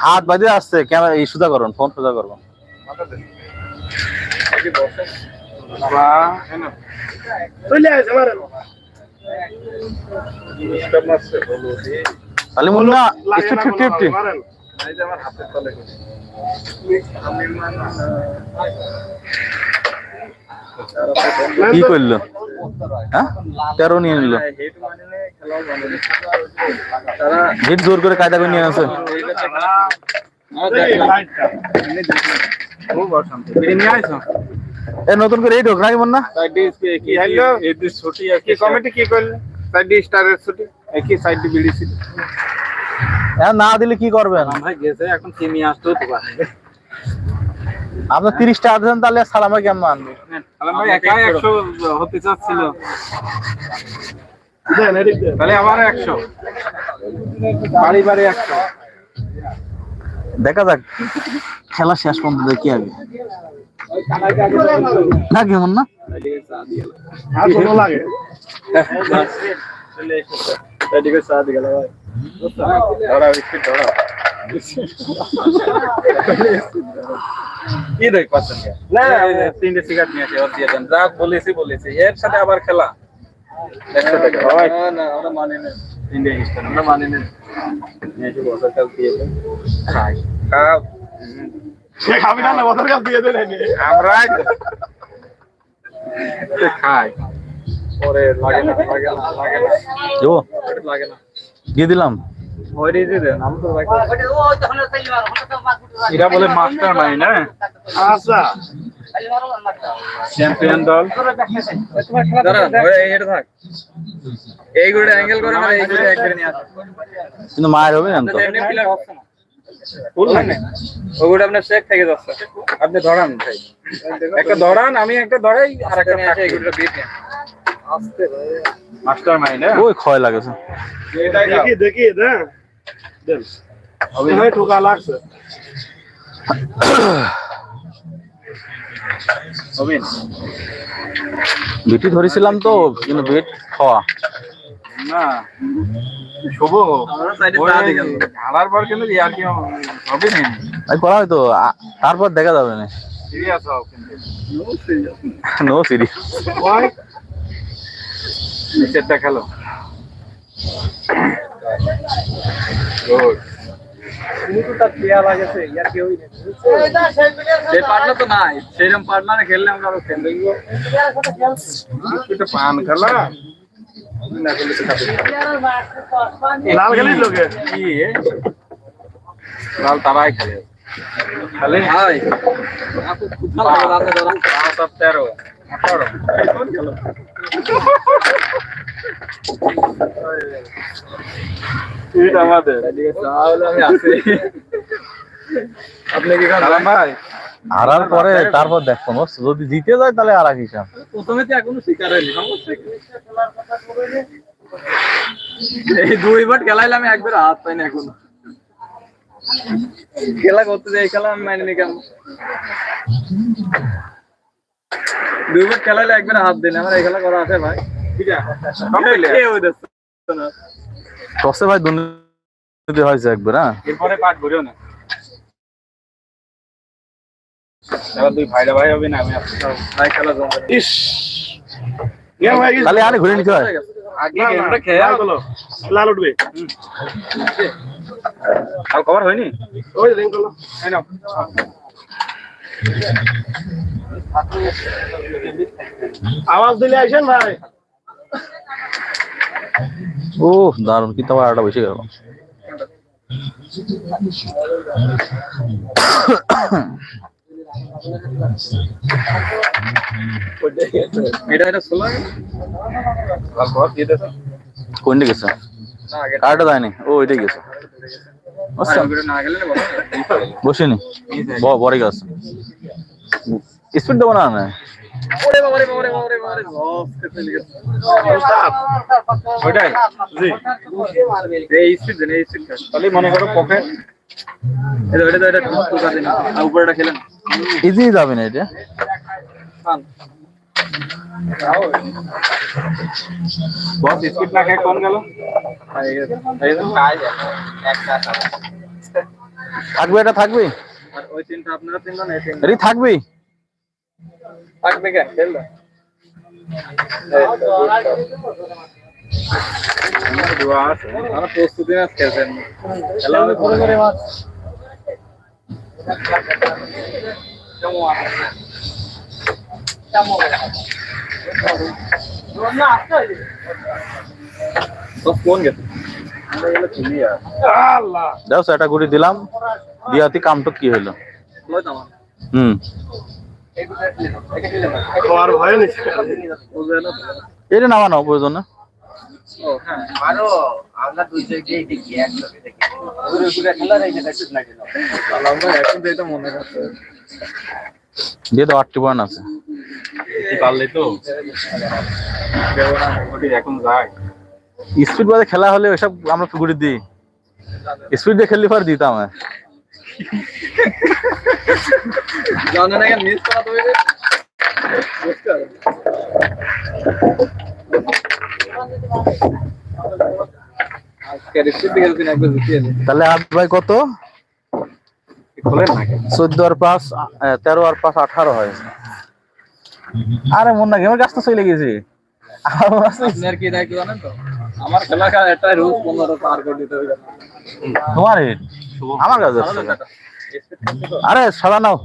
হাত বাজে আসছে ক্যামেরা এই সুদা করুন ফোন সুদা করুন। তাহলে মুন্না একটু ফিফটি ফিফটি কি করল? হ্যাঁ? তেরো নিয়ে নিল। হিট জোর করে কায়দা করে নিয়ে আসে। এ নতুন করে এই ঢোক নাকি মুন্না কি হলো কি কমিটি কি করলে সাইড স্টারের ছুটি একই সাইড বিড়িছি এখন না দিলে কি করবেন ভাই গেছে এখন চিনি আসতো তো আপনার তিরিশ টাকা দেন তাহলে সালামা কেমন আনবে? ভাই একাই একশো হতে চাচ্ছিল। তাহলে আমার একশো। বাড়ি বাড়ি একশো। দেখা যাক। খেলা শেষ পর্যন্ত দেখি আগে। না? কেমন না এদিকে চা দিয়ে গেল ভাই। ধরা বিস্কিট ধরা। কি দেখ পাচ্ছেন না তিনটে সিগারেট নিয়েছে ওর দিয়ে দেন। যা বলেছি বলেছি। এর সাথে আবার খেলা। একশো টাকা। না না আমরা মানি না। তিনটে ইস্টার আমরা মানি না। নিয়েছি বছর কাল দিয়ে দেন। খাই। খাও। খাবি না বছর কাল দিয়ে দেন আমরা খাই। পরে লাগে না লাগে না লাগে না। দেবো। লাগে না। দিয়ে দিলাম। এরা বলে মাস্টার মাইন্ড হ্যাঁ আচ্ছা। চ্যাম্পিয়ন দল। এই গুলো অ্যাঙ্গেল করে না এই গুলো একবারে নিয়ে আসুন। কিন্তু মায়ের হবে না তো এমনি প্লেয়ার হচ্ছে না ওগুলো আপনার চেক থেকে যাচ্ছে। আপনি ধরান ভাই। একটা ধরান আমি একটা ধরাই আর একটা এগুলো দিয়ে মাস্টার মাইন্ড হ্যাঁ ওই ক্ষয় লাগেছে। দেখি দেখি দেন ঠোকা লাগছে। বিটি ধরেছিলাম তো কিন্তু বিট খাওয়া। না শুভ। হারার পর কিন্তু ইয়ার কি হবে? করা হয়তো তারপর দেখা যাবে না। সিরিয়াস হও কিন্তু। নো সিরিয়াস ওই নিচেরটা খেলো। সে পার্টনার তো নাই সেরকম পার্টনারে খেললে আমরা আরও খেলতে পান খেলা? খেলে লাল গেলি লোকে? কি লাল তারাই খেলে। খেলে? হাই পাঁচ তেরো। হারার পরে তারপর দেখো যদি জিতে যায় তাহলে আর এক হিসাব প্রথমে তো এখনও শিকার হয়নি? এই দুইবার খেলাইলাম একবার হাত পাইনি এখন। খেলা করতে যাই খেলা আমি মানিনি কেন? দুইবার খেলাইলে একবার হাত দিন আমার এই খেলা করা আছে ভাই। না। টসে ভাই দুর্নীতি হয়েছে একবার হ্যাঁ? এরপরে পাঠ করিও না। এবার দুই ভাইরা ভাই হবে না আমি ভাই খেলা জমবে ইস। তাহলে আরে ঘুরে নিতে হয়। আগে গেমটা খেয়ে লাল লাল উঠবে। আর কভার হয়নি? ওই রিং করল। এই নাও। আওয়াজ দিলে আইসেন ভাই। ও দারুণ কিন্তু আমার আটা বেশি গেল। কোনটা গেছে? কারটা দেয়নি। ও ওইটাই গেছে। বসিনি। বড় গেছে। স্পিড দেবো না তাহলে মনে করো পকেট। ইজি যাবে না এটা। বস স্পিড না খেয়ে কোন গেল? থাকবে এটা থাকবে? ওই তিনটা আপনারা তিনজন এই তিনটা থাকবি? থাকবে কেন? খেল প্রস্তুতি ম্যাচ খেলছেন খেলা করে মাছ দাও সেটা গুড়ি দিলাম। দিয়াতি কামটো কি হইল? হুম? এটা নামানো, প্রয়োজন না? ঘুরে ঘুরে এখন দিয়ে তো আটটি পয়েন্ট আছে। পারলে তো? দেবো না, ওটি এখন যায় স্পিড বাদে খেলা হলে ওইসব আমরা গুড়ি দিই। স্পিড দিয়ে খেললে পর দিতাম। তাহলে আট ভাই কত? চোদ্দ আর পাঁচ আহ, তেরো আর পাঁচ আঠারো হয়। আরে মন না গেমের তো চলে গেছি। আমার আছে, কি দায়িত্ব জানেন তো? আমার খেলা খেলা একটা রুল পনেরো পার করে দিতে হবে। তোমার হিট আমার কাছে আরে সাদা নাও।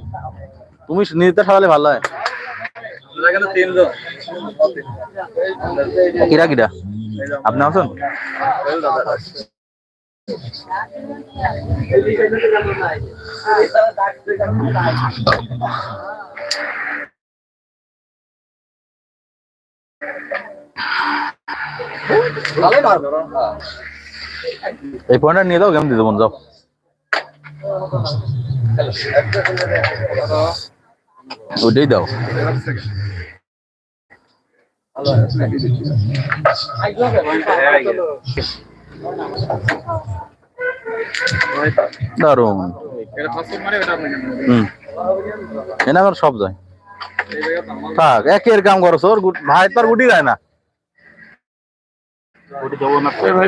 তুমি নিজেতে সাদালে ভালো হয়। কিরা কিরা? আপনি আছেন এই পয়েন্টটা নিয়ে দাও গেম দিয়ে দেবো যাও। ওইটাই দাও। দারুণ এনে আমার সব যায়। থাক, একের কাম করো ওর ভাই তার গুটি যায় না। ভাই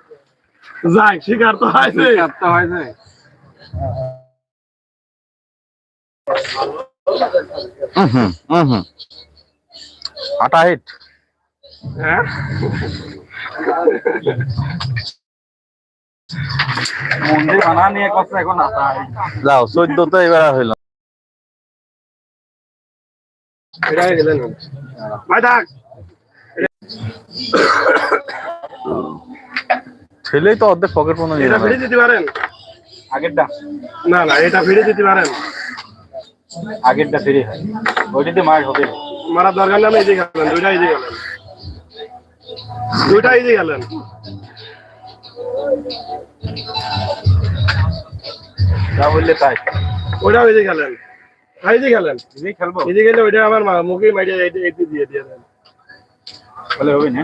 যাই শিকার তো হয়েছে। হুম হুম হুম আটা হিট হ্যাঁ? মন্দির বানা নিয়ে কথা এখন আতা যাও চোদ্দ তো এবার হইল ভাই থাক। ছেলেই তো অর্ধেক পকেট পর্যন্ত নিয়ে এটা যাবে ফিরে দিতে পারেন? আগেরটা? না না এটা ফিরে দিতে পারেন। আগেরটা ফ্রি হয়। ওইটাতে মার হবে মারার দরকার নামে ইজি গেলেন দুইটা ইজি গেলেন দুইটা ইজি গেলেন যা বললে তাই। গেলেন হ্যাঁ ইজি গেলেন তুমি খেলব? ইজি গেলে ওইটা আমার মা- মুখে মাইটে এইটি দিয়ে দিয়ে দেন। বলে হবে না?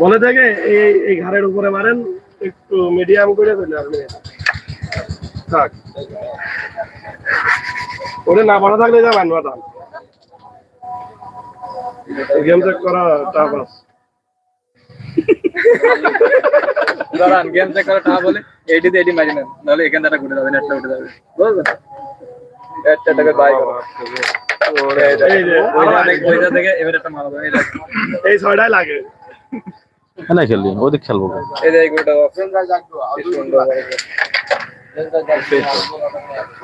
বলে থাকে, এই এই ঘাড়ের উপরে মারেন, একটু মিডিয়াম করে চলে আসবে থাক। ওরে না বড় থাকলে যা মানবা দাম গেম চেক করা টাফ আছে। দাঁড়ান গেম চেক করে টা বলে এইটিতে এইটি মারি নেন। নাহলে এখান থেকে ঘুরে যাবে নেটটা উঠে যাবে বুঝলেন একটা টাকা বাই করো। এই যে, ওইটা থেকে ওইটা থেকে এবারে একটা মারবো এই দেখো। এই ছয়টাই লাগে। না খেললি ওদিক খেলব।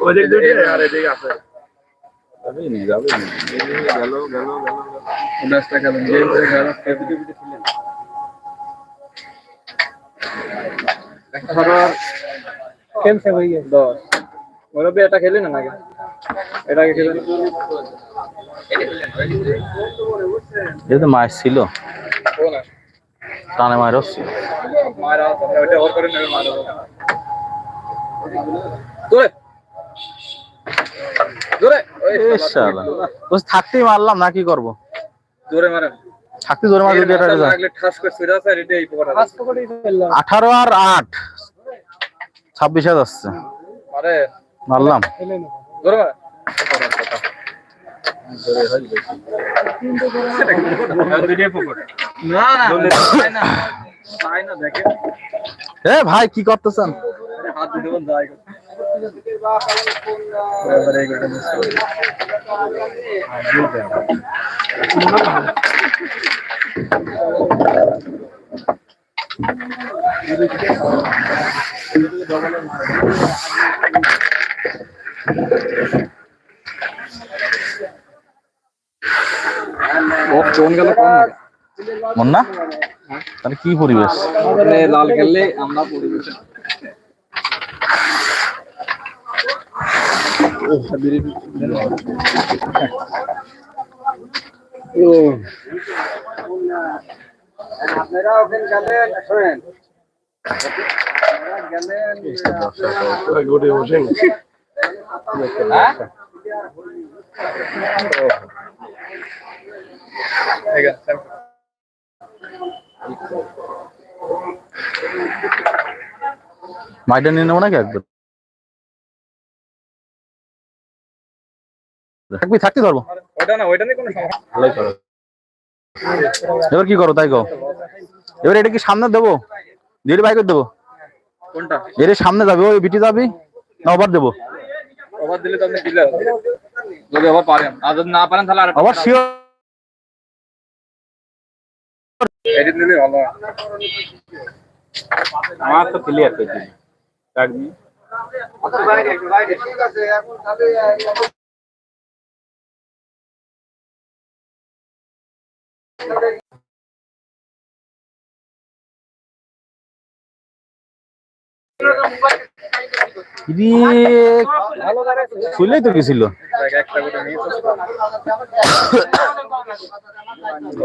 ওদিক দুইটি আর এদিক আছে। খেলছে ভাই। দশ। ওরা এটা খেলি না নাকি? খেলে যেহেতু মাছ ছিল। টানে মায়ের বস থাকতেই মারলাম না কি করব? মারেন। থাকতে জোরে এটা আঠারো আর আট। ছাব্বিশে যাচ্ছে। আরে মারলাম। ভাই কি করতেছেন হাত দিতে বল যাই এবারে এই গটা মিস করে ও কোন গেল কোন না মন না? তাহলে কি পরিবেশ? আপনি লাল খেললে আমরা পরিবেশে আপনারা ওখানে গেলেন শোনেন গেলেন গোটে বসেন ঠিক আছে মাইটা নিয়ে নেব নাকি একবার? থাকবি থাকতে ধরবো ওটা না ওইটা নিয়ে কোনো সমস্যা এবার কি করো তাই কো এবার এটা কি সামনে দেবো? দিয়ে বাইক দেবো? কোনটা? এর সামনে যাবে ওই বিটি যাবি? না ওভার দেবো? ওভার দিলে তো আপনি দিলে যদি ওভার পারেন। আর যদি না পারেন তাহলে আর আবার শিওর এডিট নিলে ভালো হয়। তো ক্লিয়ার করে বাইরে বাইরে ঠিক আছে এখন তাহলে খুলেই তো গেছিল।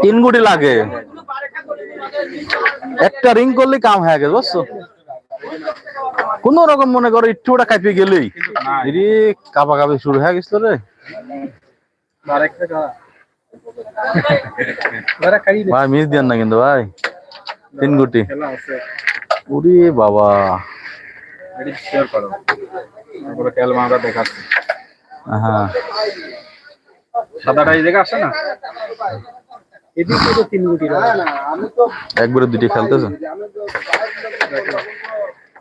তিন গুটি লাগে। একটা রিং করলে কাম হয়ে গেছে, বুঝছ? কোন রকম মনে করো, একটু ওটা কাঁপিয়ে গেলেই। দিদি কাপা কাপি শুরু হয়ে গেছিল রে। ভাই মিস দেন না কিন্তু, ভাই। তিন গুটি। উরি বাবা। এডিট শেয়ার করো। তারপরে দেখাচ্ছি। হ্যাঁ। সাদাটা এই জায়গা আসে না? একবারে দুটি খেলতেছে?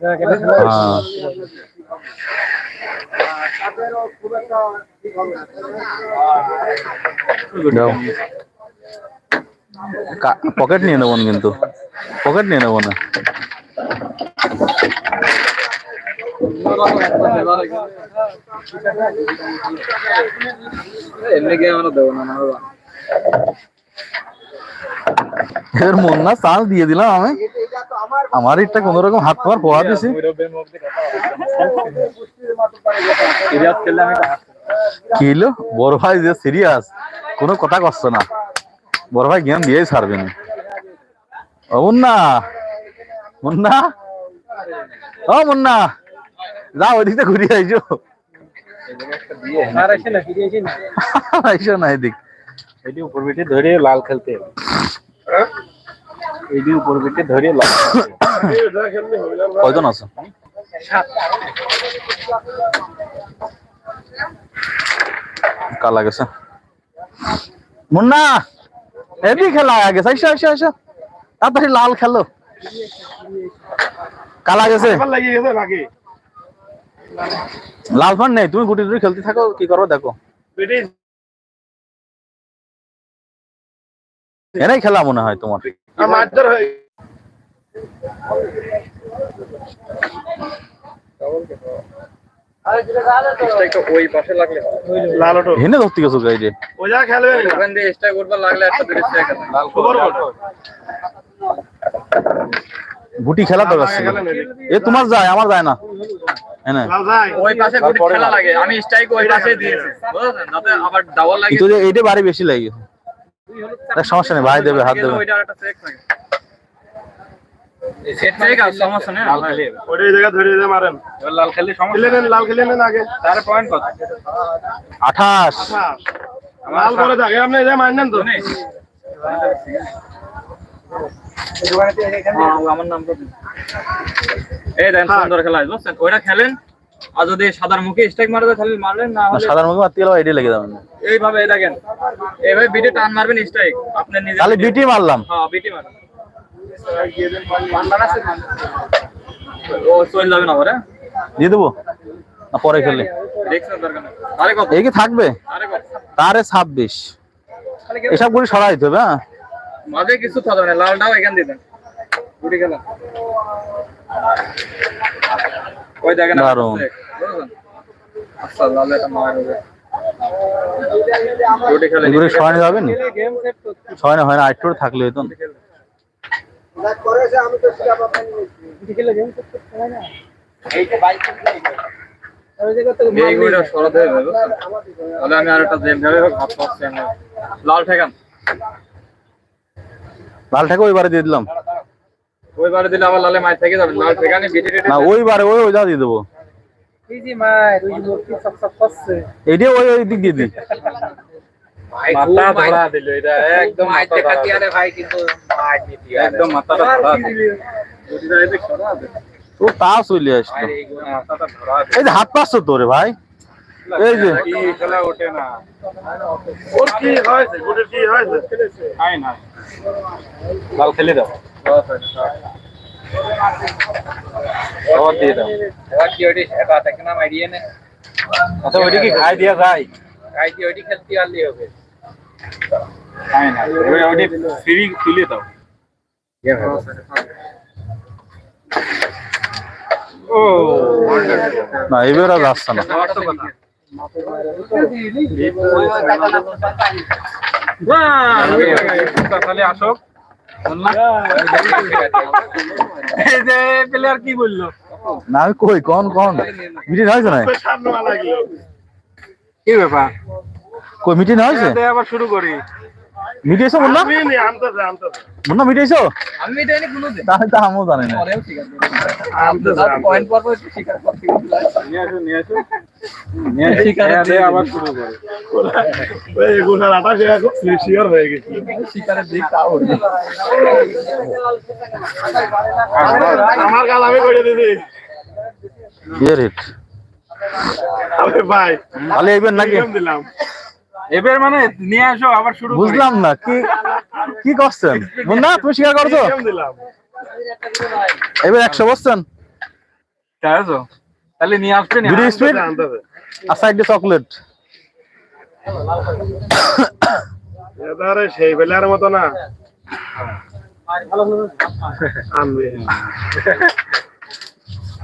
হ্যাঁ। পকেট নিয়ে নেব না কিন্তু। পকেট নিয়ে নেব না। এর চান্স দিয়ে দিলাম আমি। আমার আমার কোন রকম হাত পাওয়ার পোয়া দিছি। সিরিয়াস খেললে আমি কি হলো বড় ভাই যে সিরিয়াস কোনো কথা করছে না। বড় ভাই জ্ঞান দিয়েই ছাড়বে না। ও মুন্না মুন্না। ও মুন্না। যা ওদিকে ঘুরে আইছো আইসো না এদিক। এটি উপর বেটে ধরে লাল খেলতে। এটি উপর বেটে ধরে লাল কয়জন আছো? কালা গেছে মুন্না এদি খেলা আগে আইসো আইসো আইসো। তাড়াতাড়ি লাল খেলো। কালা গেছে লাগিয়ে গেছে লাগে। লাল ফান নেই তুমি গুটি গুটি খেলতে থাকো কি করো দেখো। এরাই খেলা মনে হয় তোমার। হেনে ধরতে গেছো গাইডে। গুটি খেলা দরকার এ তোমার যায় আমার যায় না। লাল ভাই। ওই পাশে গুটি খেলা লাগে। আমি স্ট্রাইক ওই পাশে দিয়েছি। বুঝলেন? যাতে আবার ডাবল লাগে। কিন্তু যে এইটা বাড়ি বেশি লাগে। সমস্যা নেই, ভাই দেবে, হাত দেবে। ওইটা একটা চেক থাকে সেট চেক আর সমস্যা নেই। লাল খেলে। ওটা এই জায়গা ধরে মারেন লাল খেলে সমস্যা লাল খেলে নেন আগে। তার পয়েন্ট কত? আঠাশ। লাল করে থাকে। আপনি তো। আমার নাম এই দেন সুন্দর খেলা বুঝছেন ওইটা খেলেন? আর যদি সাদার মুখে স্ট্রাইক মারে তো খালি মারলেন না মুখে মারতে গেলে এটাই লেগে যাবে। না। এইভাবে এই দেখেন। এইভাবে বিটে টান মারবেন স্ট্রাইক। আপনি নিজে তাহলে বিটি মারলাম। হ্যাঁ বিটি ও চলে যাবে না ওরে দিয়ে দেবো? না পরে খেলে। এই কি থাকবে? তারে ছাব্বিশ। এসব গুলি সরাই দিতে হবে হ্যাঁ? মাঝে কিছু থাকবে না লালটাও এখান দিয়ে দেন। গুটি খেলা ওই দেখেন? আচ্ছা লাল এটা মার হবে। এগুলো সরাই হবে না? হয় আটটু থাকলে হইতো আমি আর একটা লাল ঠেকান। লাল ঠাকুর ওইবারে দিয়ে দিলাম। ওইবারে দিলে আবার লালে মাই থেকে যাবে। লাল ঠেকানি বিটি না ওইবারে ওই ওই যা দিয়ে দেবো। এইটা ওই ওই দিক দিয়ে দিই মাথা ধরা দিল এটা একদম মাথা ধরা ভাই কিন্তু একদম মাথাটা ধরা দিল। দে ও তা চলে আসলো। এই যে হাত পাচ্ছ তোরে ভাই। এই যে। কি খেলা ওঠে না। ওর কি হয়েছে? গুটের কি হয়েছে? আই না লাল খেলে দাও। আবার দিয়ে দাও। এবার কি ওটি এটা থাকে না মারিয়ে নে আচ্ছা ওইটা কি খাই দিয়া যায়? গাই দিয়ে ওটি খেলতে পারলি হবে। খাই না ওই ওইটা ফ্রি তুলে দাও। ও। না এবার আর আসছে না। আসক প্লেয়ার কি বলল না আমি কই? কোন কোন? মিটিং হয়েছে না কি ব্যাপার? কই মিটিং হয়েছে? আবার শুরু করি। মিটিং এসো বললাম আমি নি আনতেছে আনতেছে মুন্না মিটিং এসো। আমি এটা এনে কোনো দিন তাহলে তো আমিও জানি না। আনতেছে পয়েন্ট পর পর স্বীকার করতে নিয়ে আসো নিয়ে আসো। নিয়ে আসো শিকারে দে আবার শুরু করি। ওই গোসার আটা হয়ে গেছে। শিকারের দিক তাও আমার কাজ আমি করে বিয়ের হিট আরে ভাই তাহলে এইবার নাকি? দিলাম। এবার মানে নিয়ে আসো আবার শুরু বুঝলাম না কি কি করছেন? মুন্না তুমি স্বীকার করছ? এবার একশো বসছেন? তাহলে নিয়ে আসবেন বিডি স্পিড আর সাইডে চকলেট। এবারে সেই বেলার মতো না।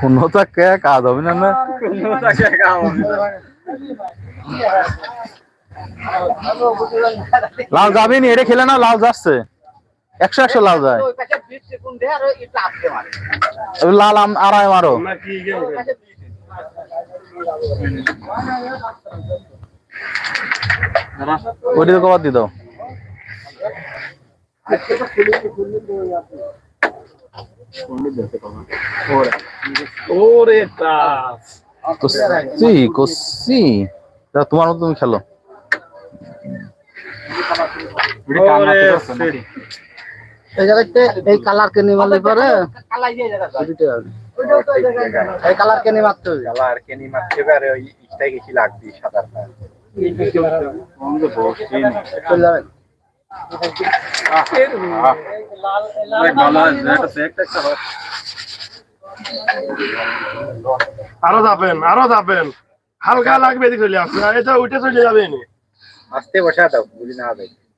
উন্নত কে কাজ হবে না না। লাল যাবে নি, এটা খেলে না, লাল যাচ্ছে। একশো একশো লাল যায়। ওই পাশে 20 সেকেন্ড দেয় আর। এটা আসতে পারে এবার লাল আড়াই মারো কবার কসি তোমার মতো তুমি খেলো। এই জায়গাতে এই কালার মারলে পরে? কালাই দিয়ে জায়গা এই কালার কে নিয়ে মারতে হবে কালা আর কেনি মারতে পারে ওই গেছি লাগবি আরও যাবেন আরও যাবেন। হালকা লাগবে চলে এটা উঠে চলে যাবে আসতে আস্তে বসা দাও বুঝি না হবে।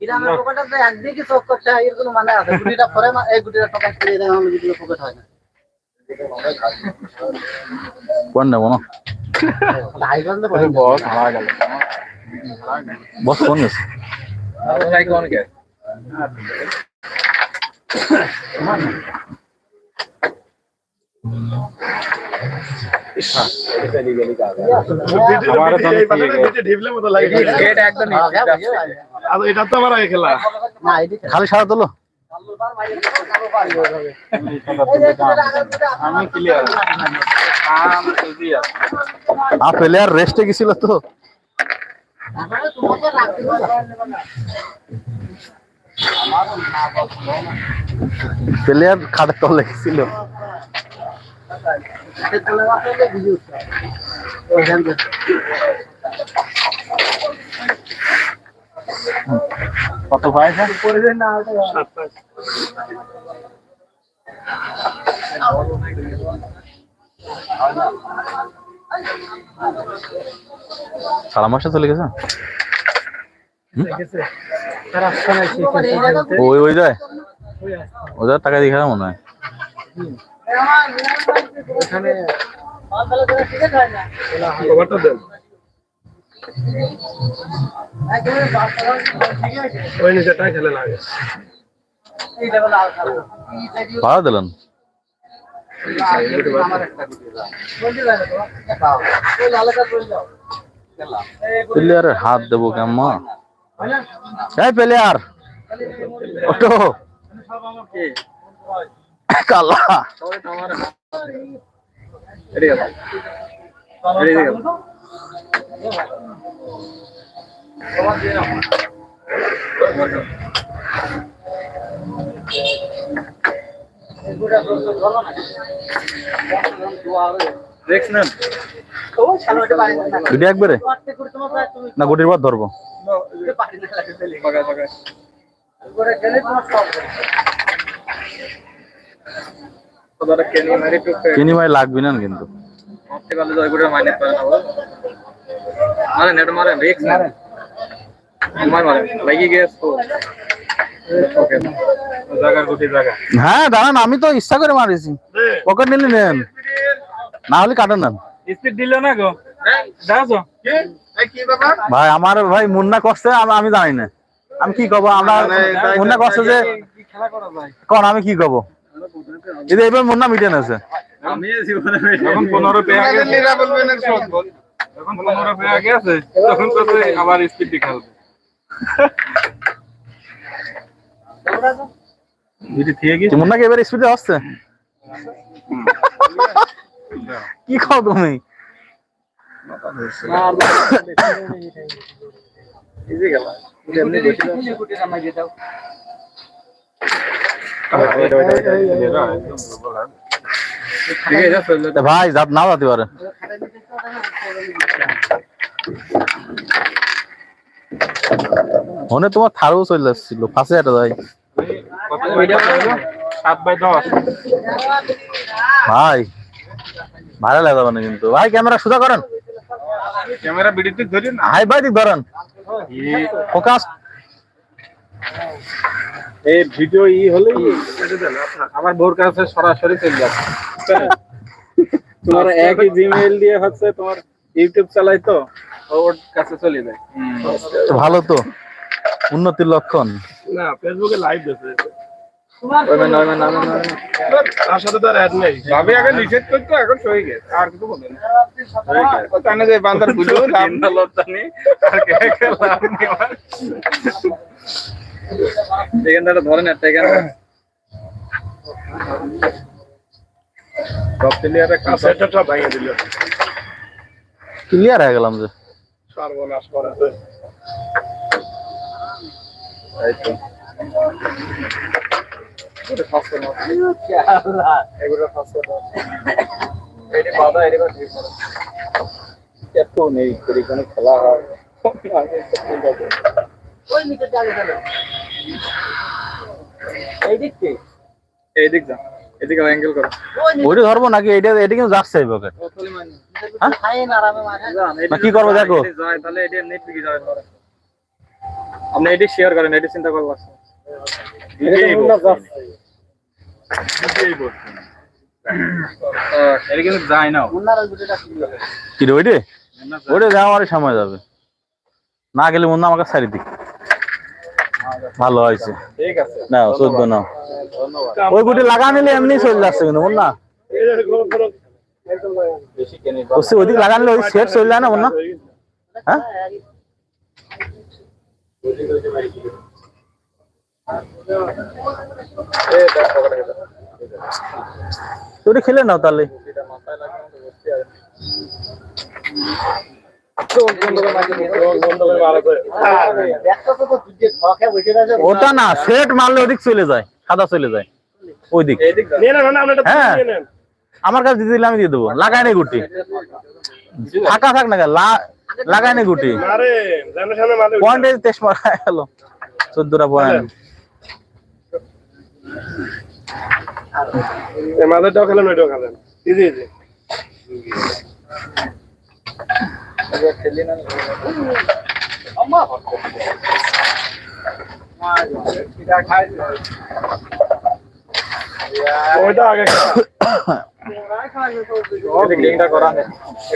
ইরানের পকেটে একদিকে চোখ করতে হয় এর কোনো মানে আছে? গুটিটা পরে মা- এই গুটিটা পকেট করে দেয় আমি গুটিটা পকেট হয় না। কোন নেব না? বস মারা গেল। বস ফোন গেছে কোন কে এটা তো আমার আগে খেলা। খালি সারা তোলো। আর প্লেয়ার রেস্টে গেছিল তো। প্লেয়ার খাটের তলে গেছিল হাতে তুলে মারলে ভিজে উঠছে ওইখান থেকে কত পয়সা সারা মাসে চলে গেছে? ওই ওই যায়। ওই যায় টাকা দিয়ে মনে হয়। এখানে দেন। ওই খেলে লাগে। ভাড়া দিলেন? প্লেয়ারের হাত দেবো কেমন? এই প্লেয়ার ওটো কালা একবারে? না গুটির পর ধরবো। গেলে তোমার কেনি মারি তো চিনি মাই লাগবি না কিন্তু। হ্যাঁ দাঁড়ান আমি তো ইচ্ছা করে মারিছি। পকেট নিলে নেন। না হলে কাটেন নেন। স্পিড দিল না গো। ভাই আমার ভাই মুন্না কষ্টে আমি জানি না। আমি কি কব আমরা মুন্না কষ্ট যে খেলা করা যায়? কোন আমি কি কব যদি এবার মুন্না মিটেন আছে আমি জীবনে যখন 15 পে আগে যখন 15 পে আগে আছে তখন তো আবার স্পিড মুন্নাকে এবার স্পিডে আসছে কি খাও তুমি ইজি গেল এমনি দিয়ে দাও ভাই যাত নাও যাতে পারে। মনে তোমার থারও চলে আসছিল ফাঁসে একটা ভাই ভাই ভালো লাগে মানে কিন্তু। ভাই ক্যামেরা সোজা করেন। ক্যামেরা বিডিতে ধরি না। হাই ভাই দিক ধরেন। ফোকাস। এই ভিডিও ই হলে আমার বোর কাছে সরাসরি চলে যাচ্ছে তোমার একই জিমেইল দিয়ে হচ্ছে তোমার ইউটিউব চালাই তো ওর কাছে চলে যায়। ভালো তো উন্নতির লক্ষণ। না ফেসবুকে লাইভ ওইমেন তার সাথে তো আর অ্যাড নেই। ভাবি আগে নিষেধ করতো এখন সই গেছে। আর কিছু বলে না যে বান্দার বুঝো লাভ না লজ্জা নেই আর কে কে লাভ নেই। আমার এখানটা ধরেন একটা এখানে সব প্লেয়ারে কাছে সেটটা ভেঙে দিল। ক্লিয়ার হয়ে গেলাম যে। সর্বনাশ করেছে এই তো। এটা এটি এটি করে এত নেই করি খেলা হয়। এই দিক থেকে এই দিক যা এদিকে অ্যাঙ্গেল করো। ওইটা ধরবো নাকি? এটা এটা কিন্তু যাচ্ছে পকেট না, কি করব দেখো? তাহলে এটি নেট থেকে যাবে আপনি এটি শেয়ার করেন এটি চিন্তা করব এটা কিন্তু যায় না। কি রে ওইটা? ওইটা যাওয়া সময় যাবে। না গেলে মনে হয় আমাকে সারি দিক। ভালো হয়েছে। ঠিক আছে। না চোদ্দ নাও। ধন্যবাদ। ওই গুটি লাগা নিলে এমনি চলে যাচ্ছে কিন্তু না বুঝছি ওইদিকে লাগা নিলে ওই সেট চলে যায় না না হ্যাঁ? ওটা খেলে নাও তাহলে। ওটা না সেট মারলে ওদিক চলে যায় সাদা চলে যায় ওই দিক এই দিক নিয়ে নেন না আপনি এটা হ্যাঁ। আমার কাছে দিয়ে দিলে আমি দিয়ে দেবো। লাগাই নে গুটি। ফাঁকা থাক না লাগাই নে গুটি। আরে জানো সামনে মাঝে তেইশ মারা গেল। চোদ্দটা পয়েন্ট এই মাঝেরটাও খেলেন ওইটাও খেলেন। Easy easy. ওইটা আগে খেলা। করা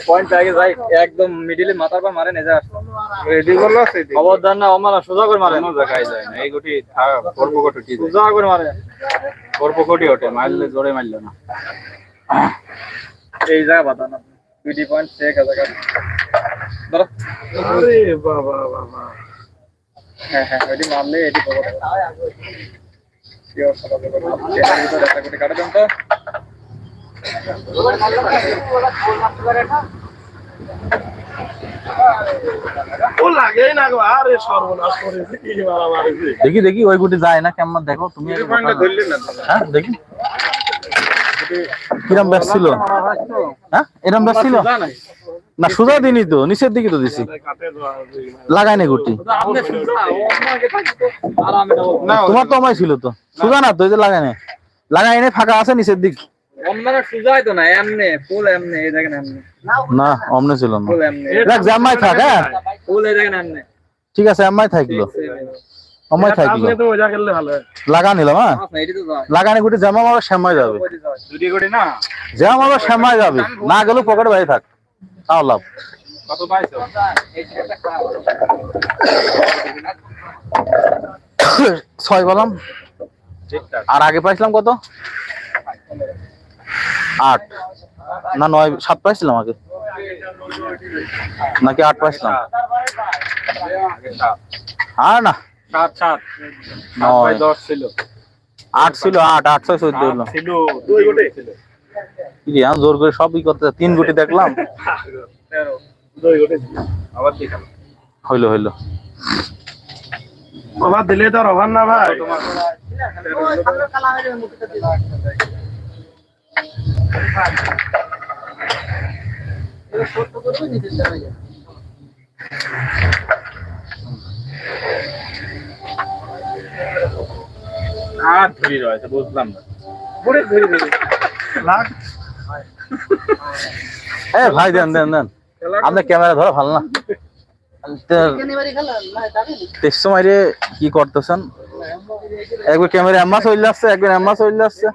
পয়েন্ট আগে যাই একদম মিডিলে মাথার পর মারে নেজা রেডি করল খবরদার না আমার সোজা করে মারে কোনো জায়গায় যায় না এই গুটি করব কোটি কি সোজা করে মারে করব কোটি ওঠে মারলে জোরে মারলো না এই জায়গা বাতা না টুয়েন্টি পয়েন্ট চেক আছে আরে বাবা বাবা। হ্যাঁ হ্যাঁ মারলে এটি কোটি দেন তো। দেখি দেখি ওই গুটি যায় না কেমন দেখো তুমি। হ্যাঁ দেখি। কিরম ব্যাস ছিল? হ্যাঁ এরম ব্যাস ছিল? না সোজা দিনই তো নিচের দিকে তো দিছি। কাটে দেওয়া লাগাই নে গুটি তোমার তো আমায় ছিল তো। সোজা না তো এই যে লাগাই নে লাগাই নে ফাঁকা আছে নিচের দিক। না এমনে ফুল এমনে এই দেখেন এমনে। না অমনে ছিল না। দেখ জামাই থাক হ্যাঁ? ঠিক আছে আমায় থাকল। আমায় থাকল। আপনি তো মজা খেললে ভালো লাগা নিলাম হ্যাঁ? না এটি তো যায়। লাগানে গুটি জামা মারা শ্যামাই যাবে। দুটি করে না? জামা মারা শ্যামাই যাবে। না গেলেও পকেটে বাইরে থাক। তাও লাভ ছয় বললাম। আর আগে পাইছিলাম কত? আট। না নয় সাত পাইছিলাম আগে। নাকি আট পাইছিলাম? আর না। সাত সাত। নয়। দশ ছিল। আট ছিল আট আট ছয় চোদ্দ হলো ছিল দুই গোটে কি জোর করে সবই করতে তিন গুটি দেখলাম। তেরো দুই গোটে আবার দেখাম হইল হইল। অভাব দিলে তো আর অভাব না ভাই। আর ধরি রয়েছে বুঝলাম না। বুড়ে ধরে ধরে। এ ভাই, দেন দেন দেন। আপনি ক্যামেরা ধরো ভালো না। কেনিবারি খেলা না জানেন তেইশ সময় রে কি করতেছেন? একবার ক্যামেরা এম্মা চলে আসছে, একবার এম্মা চলে আসছে।